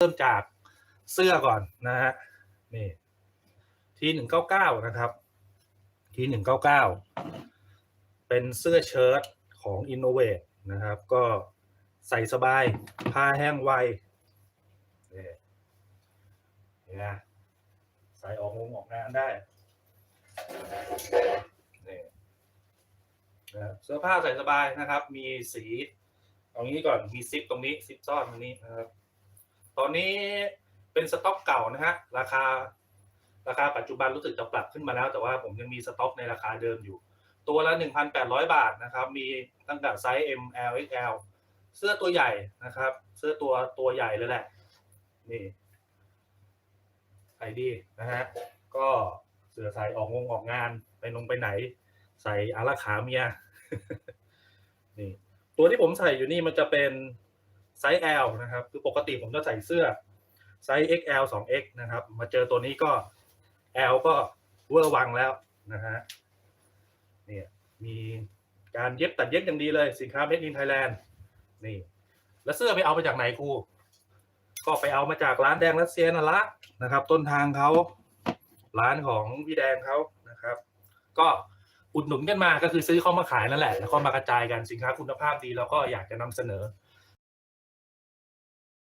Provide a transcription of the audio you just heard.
เริ่มจากเสื้อก่อนนะฮะนี่ทีหนึ่งเก้าเก้านะครับทีหนึ่งเก้าเก้าเป็นเสื้อเชิ้ตของ Innovate นะครับ ก็ใส่สบายผ้าแห้งไวนี่เห็นไหมใส่ออกงงออกงานได้นี่นะเสื้อผ้าใส่สบายนะครับ มีสีเอางี้ก่อนมีซิปตรงนี้ซิปซ่อนตรงนี้นะครับ ตอนนี้เป็นสต็อกเก่านะฮะราคา ราคาปัจจุบันรู้สึกจะปรับขึ้นมาแล้ว แต่ว่าผมยังมีสต็อกในราคาเดิมอยู่ ตัวละ 1,800 บาทนะครับ มีตั้งแต่ไซส์ M L X L เสื้อตัวใหญ่นะครับ เสื้อตัวตัวใหญ่เลยแหละ นี่ใส่ดีนะฮะก็เสื้อใส่ออกงงออกงานไปลงไปไหน ใส่อาราขาเมียนี่ตัวที่ผมใส่อยู่นี่มันจะเป็น ไซส์ L นะครับ คือปกติผมจะใส่เสื้อไซส์ XL 2X นะครับ มาเจอตัวนี้ก็ L ก็เวอร์วังแล้วนะฮะเนี่ยมีการเย็บตัดเย็บอย่างดีเลยสินค้า Made in Thailand นี่ แล้วเสื้อไปเอามาจากไหนครู ก็ไปเอามาจากร้านแดงรัสเซียนั่นละนะครับ ต้นทางเขาร้านของพี่แดงเขานะครับ ก็อุดหนุนกันมาก็คือซื้อเข้ามาขายนั่นแหละ แล้วก็มากระจายกันสินค้าคุณภาพดี แล้วก็อยากจะนำเสนอ